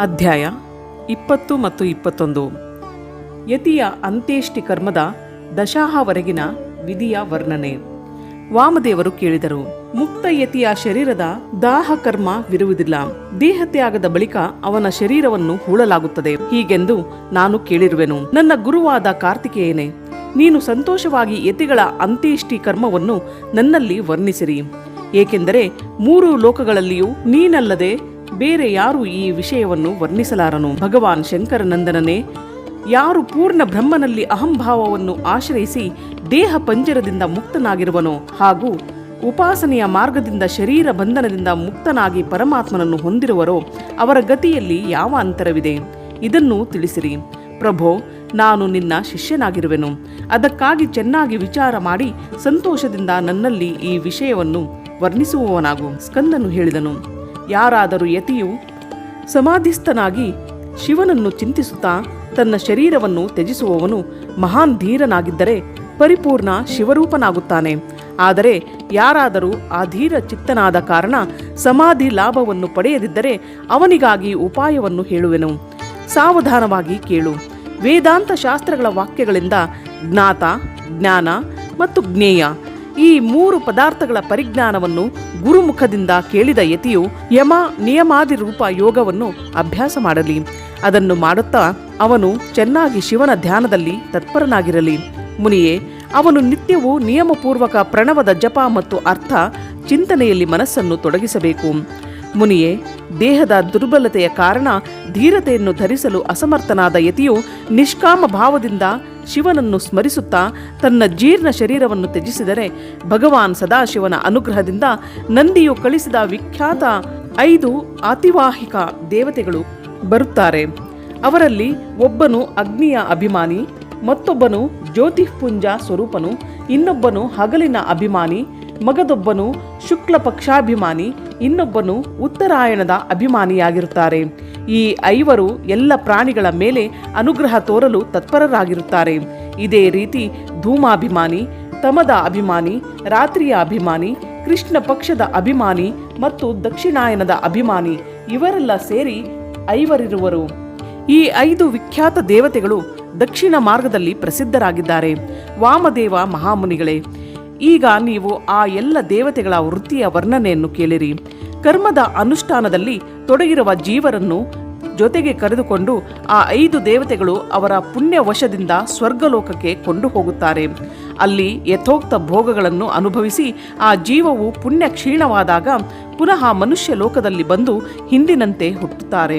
ಅಧ್ಯಾಯ ಇಪ್ಪತ್ತು ಮತ್ತು ಇಪ್ಪತ್ತೊಂದು. ಯತಿಯ ಅಂತ್ಯೇಷ್ಟಿ ಕರ್ಮದ ದಶಾಹವರೆಗಿನ ವಿಧಿಯ ವರ್ಣನೆ. ವಾಮದೇವರು ಕೇಳಿದರು, ಮುಕ್ತ ಯತಿಯ ಶರೀರದ ದಾಹ ಕರ್ಮ ವಿರುವುದಿಲ್ಲ. ದೇಹತ್ಯಾಗದ ಬಳಿಕ ಅವನ ಶರೀರವನ್ನು ಹೂಳಲಾಗುತ್ತದೆ. ಹೀಗೆಂದು ನಾನು ಕೇಳಿರುವೆನು. ನನ್ನ ಗುರುವಾದ ಕಾರ್ತಿಕೇಯನೇ, ನೀನು ಸಂತೋಷವಾಗಿ ಯತಿಗಳ ಅಂತ್ಯೇಷ್ಟಿ ಕರ್ಮವನ್ನು ನನ್ನಲ್ಲಿ ವರ್ಣಿಸಿರಿ. ಏಕೆಂದರೆ ಮೂರು ಲೋಕಗಳಲ್ಲಿಯೂ ನೀನಲ್ಲದೆ ಬೇರೆ ಯಾರು ಈ ವಿಷಯವನ್ನು ವರ್ಣಿಸಲಾರನು? ಭಗವಾನ್ ಶಂಕರನಂದನನೇ ಯಾರು ಪೂರ್ಣ ಬ್ರಹ್ಮನಲ್ಲಿ ಅಹಂಭಾವವನ್ನು ಆಶ್ರಯಿಸಿ ದೇಹ ಪಂಜರದಿಂದ ಮುಕ್ತನಾಗಿರುವನೋ? ಹಾಗೂ ಉಪಾಸನೆಯ ಮಾರ್ಗದಿಂದ ಶರೀರ ಬಂಧನದಿಂದ ಮುಕ್ತನಾಗಿ ಪರಮಾತ್ಮನನ್ನು ಹೊಂದಿರುವರೋ, ಅವರ ಗತಿಯಲ್ಲಿ ಯಾವ ಅಂತರವಿದೆ? ಇದನ್ನು ತಿಳಿಸಿರಿ. ಪ್ರಭೋ, ನಾನು ನಿನ್ನ ಶಿಷ್ಯನಾಗಿರುವೆನು. ಅದಕ್ಕಾಗಿ ಚೆನ್ನಾಗಿ ವಿಚಾರ ಮಾಡಿ ಸಂತೋಷದಿಂದ ನನ್ನಲ್ಲಿ ಈ ವಿಷಯವನ್ನು ವರ್ಣಿಸುವವನಾಗು, ಸ್ಕಂದನು ಹೇಳಿದನು. ಯಾರಾದರೂ ಯತಿಯು ಸಮಾಧಿಸ್ಥನಾಗಿ ಶಿವನನ್ನು ಚಿಂತಿಸುತ್ತಾ ತನ್ನ ಶರೀರವನ್ನು ತ್ಯಜಿಸುವವನು ಮಹಾನ್ ಧೀರನಾಗಿದ್ದರೆ ಪರಿಪೂರ್ಣ ಶಿವರೂಪನಾಗುತ್ತಾನೆ. ಆದರೆ ಯಾರಾದರೂ ಆ ಧೀರ ಚಿತ್ತನಾದ ಕಾರಣ ಸಮಾಧಿ ಲಾಭವನ್ನು ಪಡೆಯದಿದ್ದರೆ ಅವನಿಗಾಗಿ ಉಪಾಯವನ್ನು ಹೇಳುವೆನು. ಸಾವಧಾನವಾಗಿ ಕೇಳು. ವೇದಾಂತ ಶಾಸ್ತ್ರಗಳ ವಾಕ್ಯಗಳಿಂದ ಜ್ಞಾತ, ಜ್ಞಾನ ಮತ್ತು ಜ್ಞೇಯ ಈ ಮೂರು ಪದಾರ್ಥಗಳ ಪರಿಜ್ಞಾನವನ್ನು ಗುರುಮುಖದಿಂದ ಕೇಳಿದ ಯತಿಯು, ಯಮ, ನಿಯಮಾದಿ ರೂಪ ಯೋಗವನ್ನು ಅಭ್ಯಾಸ ಮಾಡಲಿ. ಅದನ್ನು ಮಾಡುತ್ತಾ ಅವನು ಚೆನ್ನಾಗಿ ಶಿವನ ಧ್ಯಾನದಲ್ಲಿ ತತ್ಪರನಾಗಿರಲಿ. ಮುನಿಯೇ, ಅವನು ನಿತ್ಯವೂ ನಿಯಮಪೂರ್ವಕ ಪ್ರಣವದ ಜಪ ಮತ್ತು ಅರ್ಥ ಚಿಂತನೆಯಲ್ಲಿ ಮನಸ್ಸನ್ನು ತೊಡಗಿಸಬೇಕು. ಮುನಿಯೇ, ದೇಹದ ದುರ್ಬಲತೆಯ ಕಾರಣ ಧೀರತೆಯನ್ನು ಧರಿಸಲು ಅಸಮರ್ಥನಾದ ಯತಿಯು ನಿಷ್ಕಾಮ ಭಾವದಿಂದ ಶಿವನನ್ನು ಸ್ಮರಿಸುತ್ತಾ ತನ್ನ ಜೀರ್ಣ ಶರೀರವನ್ನು ತ್ಯಜಿಸಿದರೆ ಭಗವಾನ್ ಸದಾಶಿವನ ಅನುಗ್ರಹದಿಂದ ನಂದಿಯು ಕಳಿಸಿದ ವಿಖ್ಯಾತ ಐದು ಅತಿವಾಹಿಕ ದೇವತೆಗಳು ಬರುತ್ತಾರೆ. ಅವರಲ್ಲಿ ಒಬ್ಬನು ಅಗ್ನಿಯ ಅಭಿಮಾನಿ, ಮತ್ತೊಬ್ಬನು ಜ್ಯೋತಿಃಪುಂಜ ಸ್ವರೂಪನು, ಇನ್ನೊಬ್ಬನು ಹಗಲಿನ ಅಭಿಮಾನಿ, ಮಗದೊಬ್ಬನು ಶುಕ್ಲ ಪಕ್ಷಾಭಿಮಾನಿ ಇನ್ನೊಬ್ಬನು ಉತ್ತರಾಯಣದ ಅಭಿಮಾನಿಯಾಗಿರುತ್ತಾರೆ. ಈ ಐವರು ಎಲ್ಲ ಪ್ರಾಣಿಗಳ ಮೇಲೆ ಅನುಗ್ರಹ ತೋರಲು ತತ್ಪರರಾಗಿರುತ್ತಾರೆ. ಇದೇ ರೀತಿ ಧೂಮಾಭಿಮಾನಿ, ತಮದ ಅಭಿಮಾನಿ, ರಾತ್ರಿಯ ಅಭಿಮಾನಿ, ಕೃಷ್ಣ ಪಕ್ಷದ ಅಭಿಮಾನಿ ಮತ್ತು ದಕ್ಷಿಣಾಯನದ ಅಭಿಮಾನಿ ಇವರೆಲ್ಲ ಸೇರಿ ಐವರಿರುವರು. ಈ ಐದು ವಿಖ್ಯಾತ ದೇವತೆಗಳು ದಕ್ಷಿಣ ಮಾರ್ಗದಲ್ಲಿ ಪ್ರಸಿದ್ಧರಾಗಿದ್ದಾರೆ. ವಾಮದೇವ ಮಹಾಮುನಿಗಳೇ, ಈಗ ನೀವು ಆ ಎಲ್ಲ ದೇವತೆಗಳ ವೃತ್ತಿಯ ವರ್ಣನೆಯನ್ನು ಕೇಳಿರಿ. ಕರ್ಮದ ಅನುಷ್ಠಾನದಲ್ಲಿ ತೊಡಗಿರುವ ಜೀವರನ್ನು ಜೊತೆಗೆ ಕರೆದುಕೊಂಡು ಆ ಐದು ದೇವತೆಗಳು ಅವರ ಪುಣ್ಯ ವಶದಿಂದ ಸ್ವರ್ಗಲೋಕಕ್ಕೆ ಕೊಂಡು ಹೋಗುತ್ತಾರೆ. ಅಲ್ಲಿ ಯಥೋಕ್ತ ಭೋಗಗಳನ್ನು ಅನುಭವಿಸಿ ಆ ಜೀವವು ಪುಣ್ಯ ಕ್ಷೀಣವಾದಾಗ ಪುನಃ ಮನುಷ್ಯ ಲೋಕದಲ್ಲಿ ಬಂದು ಹಿಂದಿನಂತೆ ಹುಟ್ಟುತ್ತಾರೆ.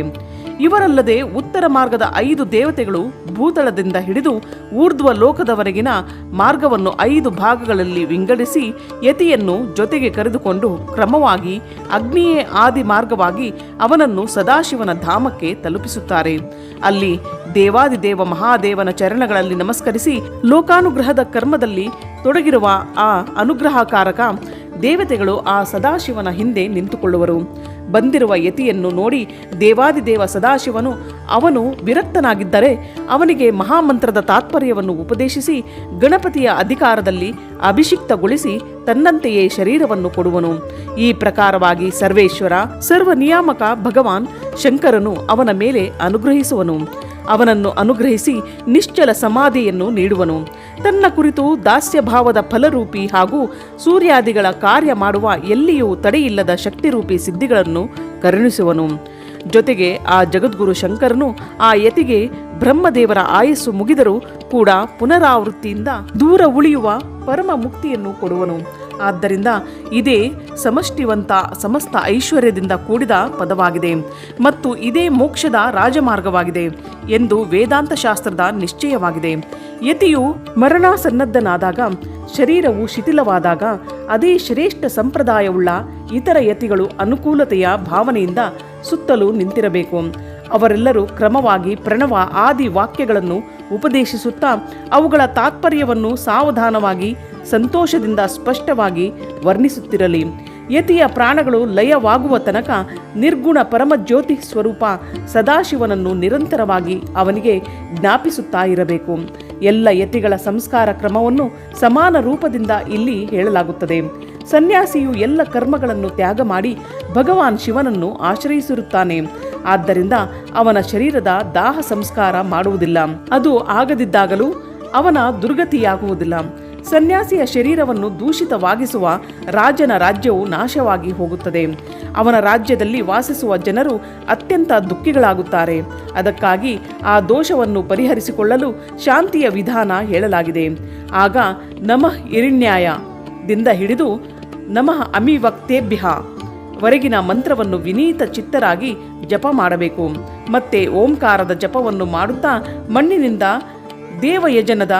ಇವರಲ್ಲದೆ ಉತ್ತರ ಮಾರ್ಗದ ಐದು ದೇವತೆಗಳು ಭೂತಳದಿಂದ ಹಿಡಿದು ಊರ್ಧ್ವ ಲೋಕದವರೆಗಿನ ಮಾರ್ಗವನ್ನು ಐದು ಭಾಗಗಳಲ್ಲಿ ವಿಂಗಡಿಸಿ ಯತಿಯನ್ನು ಜೊತೆಗೆ ಕರೆದುಕೊಂಡು ಕ್ರಮವಾಗಿ ಅಗ್ನಿಯೇ ಆದಿ ಮಾರ್ಗವಾಗಿ ಅವನನ್ನು ಸದಾಶಿವನ ಧಾಮಕ್ಕೆ ತಲುಪಿಸುತ್ತಾರೆ. ಅಲ್ಲಿ ದೇವಾದಿದೇವ ಮಹಾದೇವನ ಚರಣಗಳಲ್ಲಿ ನಮಸ್ಕರಿಸಿ ಲೋಕಾನುಗ್ರಹದ ಕರ್ಮದಲ್ಲಿ ತೊಡಗಿರುವ ಆ ಅನುಗ್ರಹಕಾರಕ ದೇವತೆಗಳು ಆ ಸದಾಶಿವನ ಹಿಂದೆ ನಿಂತುಕೊಳ್ಳುವರು. ಬಂದಿರುವ ಯತಿಯನ್ನು ನೋಡಿ ದೇವಾದಿದೇವ ಸದಾಶಿವನು, ಅವನು ವಿರಕ್ತನಾಗಿದ್ದರೆ ಅವನಿಗೆ ಮಹಾಮಂತ್ರದ ತಾತ್ಪರ್ಯವನ್ನು ಉಪದೇಶಿಸಿ ಗಣಪತಿಯ ಅಧಿಕಾರದಲ್ಲಿ ಅಭಿಷಿಕ್ತಗೊಳಿಸಿ ತನ್ನಂತೆಯೇ ಶರೀರವನ್ನು ಕೊಡುವನು. ಈ ಪ್ರಕಾರವಾಗಿ ಸರ್ವೇಶ್ವರ ಸರ್ವ ನಿಯಾಮಕ ಭಗವಾನ್ ಶಂಕರನು ಅವನ ಮೇಲೆ ಅನುಗ್ರಹಿಸುವನು. ಅವನನ್ನು ಅನುಗ್ರಹಿಸಿ ನಿಶ್ಚಲ ಸಮಾಧಿಯನ್ನು ನೀಡುವನು. ತನ್ನ ಕುರಿತು ದಾಸ್ಯಭಾವದ ಫಲರೂಪಿ ಹಾಗೂ ಸೂರ್ಯಾದಿಗಳ ಕಾರ್ಯ ಮಾಡುವ ಎಲ್ಲಿಯೂ ತಡೆಯಿಲ್ಲದ ಶಕ್ತಿರೂಪಿ ಸಿದ್ಧಿಗಳನ್ನು ಕರುಣಿಸುವನು. ಜೊತೆಗೆ ಆ ಜಗದ್ಗುರು ಶಂಕರನು ಆ ಯತಿಗೆ ಬ್ರಹ್ಮದೇವರ ಆಯಸ್ಸು ಮುಗಿದರೂ ಕೂಡ ಪುನರಾವೃತ್ತಿಯಿಂದ ದೂರ ಉಳಿಯುವ ಪರಮ ಮುಕ್ತಿಯನ್ನು ಕೊಡುವನು. ಆದ್ದರಿಂದ ಇದೇ ಸಮಷ್ಟಿವಂತ ಸಮಸ್ತ ಐಶ್ವರ್ಯದಿಂದ ಕೂಡಿದ ಪದವಾಗಿದೆ ಮತ್ತು ಇದೇ ಮೋಕ್ಷದ ರಾಜಮಾರ್ಗವಾಗಿದೆ ಎಂದು ವೇದಾಂತ ಶಾಸ್ತ್ರದ ನಿಶ್ಚಯವಾಗಿದೆ. ಯತಿಯು ಮರಣಾಸನ್ನದ್ಧನಾದಾಗ, ಶರೀರವು ಶಿಥಿಲವಾದಾಗ, ಅದೇ ಶ್ರೇಷ್ಠ ಸಂಪ್ರದಾಯವುಳ್ಳ ಇತರ ಯತಿಗಳು ಅನುಕೂಲತೆಯ ಭಾವನೆಯಿಂದ ಸುತ್ತಲೂ ನಿಂತಿರಬೇಕು. ಅವರೆಲ್ಲರೂ ಕ್ರಮವಾಗಿ ಪ್ರಣವ ಆದಿ ವಾಕ್ಯಗಳನ್ನು ಉಪದೇಶಿಸುತ್ತಾ, ಅವುಗಳ ತಾತ್ಪರ್ಯವನ್ನು ಸಾವಧಾನವಾಗಿ ಸಂತೋಷದಿಂದ ಸ್ಪಷ್ಟವಾಗಿ ವರ್ಣಿಸುತ್ತಿರಲಿ. ಯತಿಯ ಪ್ರಾಣಗಳು ಲಯವಾಗುವ ತನಕ ನಿರ್ಗುಣ ಪರಮಜ್ಯೋತಿ ಸ್ವರೂಪ ಸದಾಶಿವನನ್ನು ನಿರಂತರವಾಗಿ ಅವನಿಗೆ ಜ್ಞಾಪಿಸುತ್ತಾ ಇರಬೇಕು. ಎಲ್ಲ ಯತಿಗಳ ಸಂಸ್ಕಾರ ಕ್ರಮವನ್ನು ಸಮಾನ ರೂಪದಿಂದ ಇಲ್ಲಿ ಹೇಳಲಾಗುತ್ತದೆ. ಸನ್ಯಾಸಿಯು ಎಲ್ಲ ಕರ್ಮಗಳನ್ನು ತ್ಯಾಗ ಮಾಡಿ ಭಗವಾನ್ ಶಿವನನ್ನು ಆಶ್ರಯಿಸಿರುತ್ತಾನೆ. ಆದ್ದರಿಂದ ಅವನ ಶರೀರದ ದಾಹ ಸಂಸ್ಕಾರ ಮಾಡುವುದಿಲ್ಲ. ಅದು ಆಗದಿದ್ದಾಗಲೂ ಅವನ ದುರ್ಗತಿಯಾಗುವುದಿಲ್ಲ. ಸನ್ಯಾಸಿಯ ಶರೀರವನ್ನು ದೂಷಿತವಾಗಿಸುವ ರಾಜನ ರಾಜ್ಯವು ನಾಶವಾಗಿ ಹೋಗುತ್ತದೆ. ಅವನ ರಾಜ್ಯದಲ್ಲಿ ವಾಸಿಸುವ ಜನರು ಅತ್ಯಂತ ದುಃಖಿಗಳಾಗುತ್ತಾರೆ. ಅದಕ್ಕಾಗಿ ಆ ದೋಷವನ್ನು ಪರಿಹರಿಸಿಕೊಳ್ಳಲು ಶಾಂತಿಯ ವಿಧಾನ ಹೇಳಲಾಗಿದೆ. ಆಗ ನಮಃ ಇರಿಣ್ಯಾಯದಿಂದ ಹಿಡಿದು ನಮಃ ಅಮಿವಕ್ತೇಭ್ಯ ವರೆಗಿನ ಮಂತ್ರವನ್ನು ವಿನೀತ ಚಿತ್ತರಾಗಿ ಜಪ ಮಾಡಬೇಕು. ಮತ್ತೆ ಓಂಕಾರದ ಜಪವನ್ನು ಮಾಡುತ್ತಾ ಮಣ್ಣಿನಿಂದ ದೇವಯಜನದ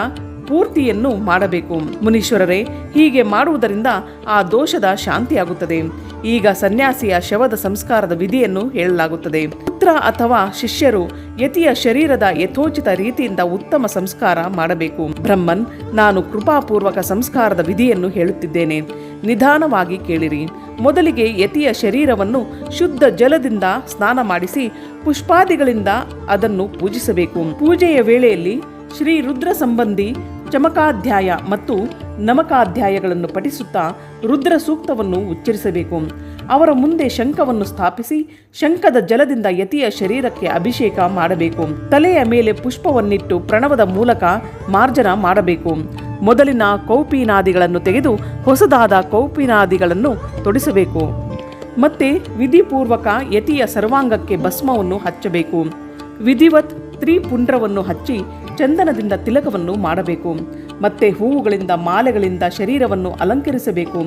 ಪೂರ್ತಿಯನ್ನು ಮಾಡಬೇಕು. ಮುನೀಶ್ವರರೇ, ಹೀಗೆ ಮಾಡುವುದರಿಂದ ಆ ದೋಷದ ಶಾಂತಿಯಾಗುತ್ತದೆ. ಈಗ ಸನ್ಯಾಸಿಯ ಶವದ ಸಂಸ್ಕಾರದ ವಿಧಿಯನ್ನು ಹೇಳಲಾಗುತ್ತದೆ. ಪುತ್ರ ಅಥವಾ ಶಿಷ್ಯರು ಯತಿಯ ಶರೀರದ ಯಥೋಚಿತ ರೀತಿಯಿಂದ ಉತ್ತಮ ಸಂಸ್ಕಾರ ಮಾಡಬೇಕು. ಬ್ರಹ್ಮನ್, ನಾನು ಕೃಪಾಪೂರ್ವಕ ಸಂಸ್ಕಾರದ ವಿಧಿಯನ್ನು ಹೇಳುತ್ತಿದ್ದೇನೆ. ನಿಧಾನವಾಗಿ ಕೇಳಿರಿ. ಮೊದಲಿಗೆ ಯತಿಯ ಶರೀರವನ್ನು ಶುದ್ಧ ಜಲದಿಂದ ಸ್ನಾನ ಮಾಡಿಸಿ, ಪುಷ್ಪಾದಿಗಳಿಂದ ಅದನ್ನು ಪೂಜಿಸಬೇಕು. ಪೂಜೆಯ ವೇಳೆಯಲ್ಲಿ ಶ್ರೀ ರುದ್ರ ಸಂಬಂಧಿ ಚಮಕಾಧ್ಯಾಯ ಮತ್ತು ನಮಕಾಧ್ಯಾಯಗಳನ್ನು ಪಠಿಸುತ್ತಾ ರುದ್ರ ಸೂಕ್ತವನ್ನು ಉಚ್ಚರಿಸಬೇಕು. ಅವರ ಮುಂದೆ ಶಂಖವನ್ನು ಸ್ಥಾಪಿಸಿ ಶಂಖದ ಜಲದಿಂದ ಯತಿಯ ಶರೀರಕ್ಕೆ ಅಭಿಷೇಕ ಮಾಡಬೇಕು. ತಲೆಯ ಮೇಲೆ ಪುಷ್ಪವನ್ನಿಟ್ಟು ಪ್ರಣವದ ಮೂಲಕ ಮಾರ್ಜನ ಮಾಡಬೇಕು. ಮೊದಲಿನ ಕೌಪಿನಾದಿಗಳನ್ನು ತೆಗೆದು ಹೊಸದಾದ ಕೌಪಿನಾದಿಗಳನ್ನು ತೊಡಿಸಬೇಕು. ಮತ್ತೆ ವಿಧಿಪೂರ್ವಕ ಯತಿಯ ಸರ್ವಾಂಗಕ್ಕೆ ಭಸ್ಮವನ್ನು ಹಚ್ಚಬೇಕು. ವಿಧಿವತ್ ತ್ರಿಪುಂಡ್ರವನ್ನು ಹಚ್ಚಿ ಚಂದನದಿಂದ ತಿಲಕವನ್ನು ಮಾಡಬೇಕು. ಮತ್ತೆ ಹೂವುಗಳಿಂದ ಮಾಲೆಗಳಿಂದ ಶರೀರವನ್ನು ಅಲಂಕರಿಸಬೇಕು.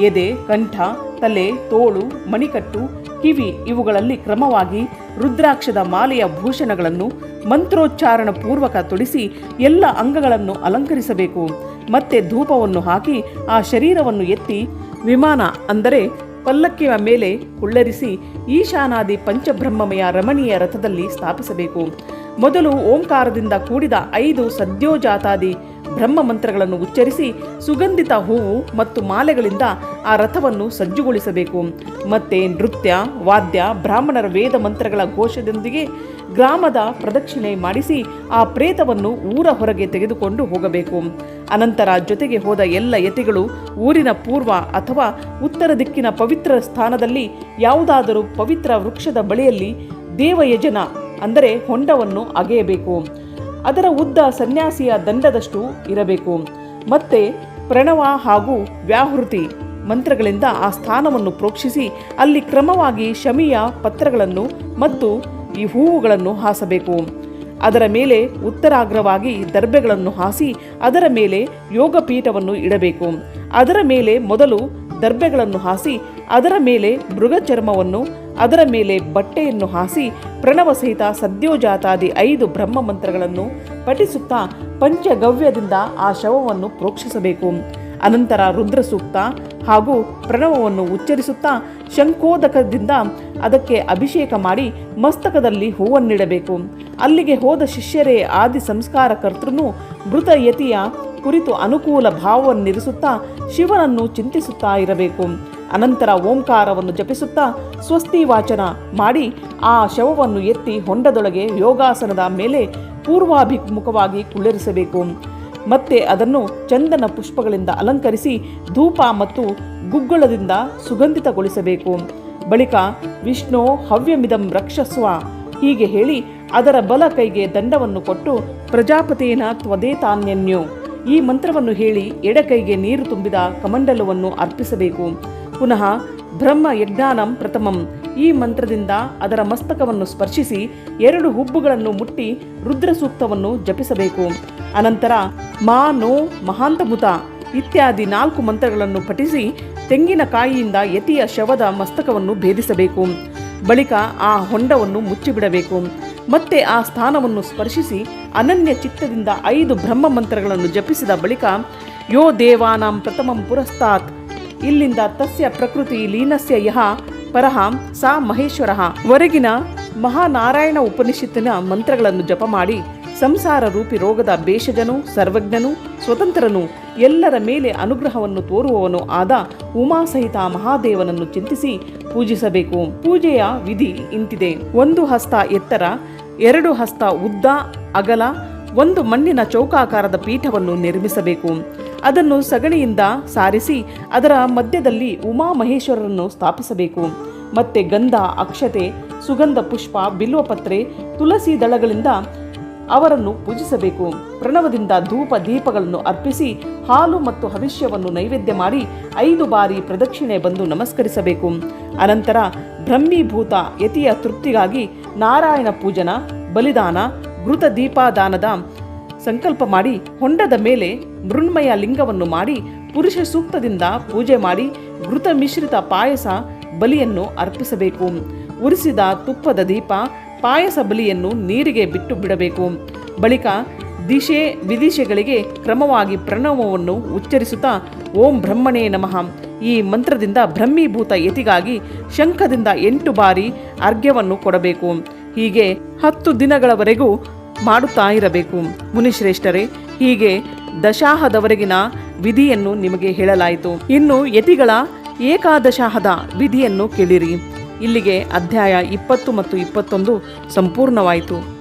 ಎದೆ, ಕಂಠ, ತಲೆ, ತೋಳು, ಮಣಿಕಟ್ಟು, ಕಿವಿ ಇವುಗಳಲ್ಲಿ ಕ್ರಮವಾಗಿ ರುದ್ರಾಕ್ಷದ ಮಾಲೆಯ ಭೂಷಣಗಳನ್ನು ಮಂತ್ರೋಚ್ಚಾರಣ ಪೂರ್ವಕ ತೊಡಿಸಿ ಎಲ್ಲ ಅಂಗಗಳನ್ನು ಅಲಂಕರಿಸಬೇಕು. ಮತ್ತೆ ಧೂಪವನ್ನು ಹಾಕಿ ಆ ಶರೀರವನ್ನು ಎತ್ತಿ ವಿಮಾನ ಅಂದರೆ ಪಲ್ಲಕ್ಕಿಯ ಮೇಲೆ ಕುಳ್ಳರಿಸಿ ಈಶಾನಾದಿ ಪಂಚಬ್ರಹ್ಮಮಯ ರಮಣೀಯ ರಥದಲ್ಲಿ ಸ್ಥಾಪಿಸಬೇಕು. ಮೊದಲು ಓಂಕಾರದಿಂದ ಕೂಡಿದ ಐದು ಸದ್ಯೋಜಾತಾದಿ ಬ್ರಹ್ಮ ಮಂತ್ರಗಳನ್ನು ಉಚ್ಚರಿಸಿ ಸುಗಂಧಿತ ಹೂವು ಮತ್ತು ಮಾಲೆಗಳಿಂದ ಆ ರಥವನ್ನು ಸಜ್ಜುಗೊಳಿಸಬೇಕು. ಮತ್ತೆ ನೃತ್ಯ, ವಾದ್ಯ, ಬ್ರಾಹ್ಮಣರ ವೇದ ಮಂತ್ರಗಳ ಘೋಷದೊಂದಿಗೆ ಗ್ರಾಮದ ಪ್ರದಕ್ಷಿಣೆ ಮಾಡಿಸಿ ಆ ಪ್ರೇತವನ್ನು ಊರ ಹೊರಗೆ ತೆಗೆದುಕೊಂಡು ಹೋಗಬೇಕು. ಅನಂತರ ಜೊತೆಗೆ ಹೋದ ಎಲ್ಲ ಯತಿಗಳು ಊರಿನ ಪೂರ್ವ ಅಥವಾ ಉತ್ತರ ದಿಕ್ಕಿನ ಪವಿತ್ರ ಸ್ಥಾನದಲ್ಲಿ ಯಾವುದಾದರೂ ಪವಿತ್ರ ವೃಕ್ಷದ ಬಳಿಯಲ್ಲಿ ದೇವಯಜನ ಅಂದರೆ ಹೊಂಡವನ್ನು ಅಗೆಯಬೇಕು. ಅದರ ಉದ್ದ ಸನ್ಯಾಸಿಯ ದಂಡದಷ್ಟು ಇರಬೇಕು. ಮತ್ತೆ ಪ್ರಣವ ಹಾಗೂ ವ್ಯಾಹೃತಿ ಮಂತ್ರಗಳಿಂದ ಆ ಸ್ಥಾನವನ್ನು ಪ್ರೋಕ್ಷಿಸಿ ಅಲ್ಲಿ ಕ್ರಮವಾಗಿ ಶಮಿಯ ಪತ್ರಗಳನ್ನು ಮತ್ತು ಈ ಹೂವುಗಳನ್ನು ಹಾಸಬೇಕು. ಅದರ ಮೇಲೆ ಉತ್ತರಾಗ್ರವಾಗಿ ದರ್ಬೆಗಳನ್ನು ಹಾಸಿ ಅದರ ಮೇಲೆ ಯೋಗಪೀಠವನ್ನು ಇಡಬೇಕು. ಅದರ ಮೇಲೆ ಮೊದಲು ದರ್ಬೆಗಳನ್ನು ಹಾಸಿ ಅದರ ಮೇಲೆ ಮೃಗ ಚರ್ಮವನ್ನು ಅದರ ಮೇಲೆ ಬಟ್ಟೆಯನ್ನು ಹಾಸಿ ಪ್ರಣವ ಸಹಿತ ಸದ್ಯೋಜಾತಾದಿ ಐದು ಬ್ರಹ್ಮ ಮಂತ್ರಗಳನ್ನು ಪಠಿಸುತ್ತಾ ಪಂಚಗವ್ಯದಿಂದ ಆ ಶವವನ್ನು ಪ್ರೋಕ್ಷಿಸಬೇಕು. ಅನಂತರ ರುದ್ರ ಸೂಕ್ತ ಹಾಗೂ ಪ್ರಣವವನ್ನು ಉಚ್ಚರಿಸುತ್ತಾ ಶಂಕೋದಕದಿಂದ ಅದಕ್ಕೆ ಅಭಿಷೇಕ ಮಾಡಿ ಮಸ್ತಕದಲ್ಲಿ ಹೂವನ್ನಿಡಬೇಕು. ಅಲ್ಲಿಗೆ ಹೋದ ಶಿಷ್ಯರೇ ಆದಿ ಸಂಸ್ಕಾರ ಕರ್ತೃನು ಮೃತ ಯತಿಯ ಕುರಿತು ಅನುಕೂಲ ಭಾವವನ್ನಿರಿಸುತ್ತಾ ಶಿವನನ್ನು ಚಿಂತಿಸುತ್ತಾ ಇರಬೇಕು. ಅನಂತರ ಓಂಕಾರವನ್ನು ಜಪಿಸುತ್ತಾ ಸ್ವಸ್ತಿ ವಾಚನ ಮಾಡಿ ಆ ಶವವನ್ನು ಎತ್ತಿ ಹೊಂಡದೊಳಗೆ ಯೋಗಾಸನದ ಮೇಲೆ ಪೂರ್ವಾಭಿಮುಖವಾಗಿ ಕುಳ್ಳರಿಸಬೇಕು. ಮತ್ತೆ ಅದನ್ನು ಚಂದನ ಪುಷ್ಪಗಳಿಂದ ಅಲಂಕರಿಸಿ ಧೂಪ ಮತ್ತು ಗುಗ್ಗಳದಿಂದ ಸುಗಂಧಿತಗೊಳಿಸಬೇಕು. ಬಳಿಕ ವಿಷ್ಣು ಹವ್ಯಮಿದಂ ರಕ್ಷಸ್ವ ಹೀಗೆ ಹೇಳಿ ಅದರ ಬಲ ಕೈಗೆ ದಂಡವನ್ನು ಕೊಟ್ಟು ಪ್ರಜಾಪತಿನ ತ್ವದೇತಾನ್ಯನ್ಯು ಈ ಮಂತ್ರವನ್ನು ಹೇಳಿ ಎಡಕೈಗೆ ನೀರು ತುಂಬಿದ ಕಮಂಡಲವನ್ನು ಅರ್ಪಿಸಬೇಕು. ಪುನಃ ಬ್ರಹ್ಮ ಯಜ್ಞಾನಂ ಪ್ರಥಮಂ. ಈ ಮಂತ್ರದಿಂದ ಅದರ ಮಸ್ತಕವನ್ನು ಸ್ಪರ್ಶಿಸಿ ಎರಡು ಹುಬ್ಬುಗಳನ್ನು ಮುಟ್ಟಿ ರುದ್ರ ಸೂಕ್ತವನ್ನು ಜಪಿಸಬೇಕು. ಅನಂತರ ಮಾ ನೋ ಮಹಾಂತಮುತ ಇತ್ಯಾದಿ ನಾಲ್ಕು ಮಂತ್ರಗಳನ್ನು ಪಠಿಸಿ ತೆಂಗಿನಕಾಯಿಯಿಂದ ಯತಿಯ ಶವದ ಮಸ್ತಕವನ್ನು ಭೇದಿಸಬೇಕು. ಬಳಿಕ ಆ ಹೊಂಡವನ್ನು ಮುಚ್ಚಿಬಿಡಬೇಕು. ಮತ್ತೆ ಆ ಸ್ಥಾನವನ್ನು ಸ್ಪರ್ಶಿಸಿ ಅನನ್ಯ ಚಿತ್ತದಿಂದ ಐದು ಬ್ರಹ್ಮ ಮಂತ್ರಗಳನ್ನು ಜಪಿಸಿದ ಬಳಿಕ ಯೋ ದೇವಾನಾಂ ಪ್ರಥಮಂ ಪುರಸ್ತಾತ್ ಇಲ್ಲಿಂದ ತಸ್ಯ ಪ್ರಕೃತಿ ಲೀನಸ್ಯ ಯಹ ಪರಹಾಂ ಸಾ ಮಹೇಶ್ವರ. ವರೆಗಿನ ಮಹಾನಾರಾಯಣ ಉಪನಿಷತ್ತಿನ ಮಂತ್ರಗಳನ್ನು ಜಪ ಮಾಡಿ ಸಂಸಾರ ರೂಪಿ ರೋಗದ ಬೇಷಜನು ಸರ್ವಜ್ಞನು, ಸ್ವತಂತ್ರನು ಎಲ್ಲರ ಮೇಲೆ ಅನುಗ್ರಹವನ್ನು ತೋರುವವನು ಆದ ಉಮಾಸಹಿತ ಮಹಾದೇವನನ್ನು ಚಿಂತಿಸಿ ಪೂಜಿಸಬೇಕು. ಪೂಜೆಯ ವಿಧಿ ಇಂತಿದೆ. ಒಂದು ಹಸ್ತ ಎತ್ತರ, ಎರಡು ಹಸ್ತ ಉದ್ದ, ಅಗಲ, ಒಂದು ಮಣ್ಣಿನ ಚೌಕಾಕಾರದ ಪೀಠವನ್ನು ನಿರ್ಮಿಸಬೇಕು. ಅದನ್ನು ಸಗಣಿಯಿಂದ ಸಾರಿಸಿ ಅದರ ಮಧ್ಯದಲ್ಲಿ ಉಮಾಮಹೇಶ್ವರರನ್ನು ಸ್ಥಾಪಿಸಬೇಕು. ಮತ್ತೆ ಗಂಧ, ಅಕ್ಷತೆ, ಸುಗಂಧ ಪುಷ್ಪ ಬಿಲ್ವಪತ್ರೆ ತುಳಸಿ ದಳಗಳಿಂದ ಅವರನ್ನು ಪೂಜಿಸಬೇಕು. ಪ್ರಣವದಿಂದ ಧೂಪ ದೀಪಗಳನ್ನು ಅರ್ಪಿಸಿ ಹಾಲು ಮತ್ತು ಹವಿಷ್ಯವನ್ನು ನೈವೇದ್ಯ ಮಾಡಿ ಐದು ಬಾರಿ ಪ್ರದಕ್ಷಿಣೆ ಬಂದು ನಮಸ್ಕರಿಸಬೇಕು. ಅನಂತರ ಬ್ರಹ್ಮೀಭೂತ ಯತಿಯ ತೃಪ್ತಿಗಾಗಿ ನಾರಾಯಣ ಪೂಜನ, ಬಲಿದಾನ, ಘೃತ ದೀಪಾದಾನದ ಸಂಕಲ್ಪ ಮಾಡಿ ಹೊಂಡದ ಮೇಲೆ ಮೃಣ್ಮಯ ಲಿಂಗವನ್ನು ಮಾಡಿ ಪುರುಷ ಸೂಕ್ತದಿಂದ ಪೂಜೆ ಮಾಡಿ ಘೃತ ಮಿಶ್ರಿತ ಪಾಯಸ ಬಲಿಯನ್ನು ಅರ್ಪಿಸಬೇಕು. ಉರಿಸಿದ ತುಪ್ಪದ ದೀಪ ಪಾಯಸ ಬಲಿಯನ್ನು ನೀರಿಗೆ ಬಿಟ್ಟು ಬಿಡಬೇಕು. ಬಳಿಕ ದಿಶೆ ವಿದಿಶೆಗಳಿಗೆ ಕ್ರಮವಾಗಿ ಪ್ರಣವವನ್ನು ಉಚ್ಚರಿಸುತ್ತಾ ಓಂ ಬ್ರಹ್ಮಣೇ ನಮಃ. ಈ ಮಂತ್ರದಿಂದ ಬ್ರಹ್ಮೀಭೂತ ಯತಿಗಾಗಿ ಶಂಖದಿಂದ ಎಂಟು ಬಾರಿ ಅರ್ಘ್ಯವನ್ನು ಕೊಡಬೇಕು. ಹೀಗೆ ಹತ್ತು ದಿನಗಳವರೆಗೂ ಮಾಡುತ್ತಾ ಇರಬೇಕು. ಮುನಿಶ್ರೇಷ್ಠರೇ, ಹೀಗೆ ದಶಾಹದವರೆಗಿನ ವಿಧಿಯನ್ನು ನಿಮಗೆ ಹೇಳಲಾಯಿತು. ಇನ್ನು ಯತಿಗಳ ಏಕಾದಶಾಹದ ವಿಧಿಯನ್ನು ಕೇಳಿರಿ. ಇಲ್ಲಿಗೆ ಅಧ್ಯಾಯ ಇಪ್ಪತ್ತು ಮತ್ತು ಇಪ್ಪತ್ತೊಂದು ಸಂಪೂರ್ಣವಾಯಿತು.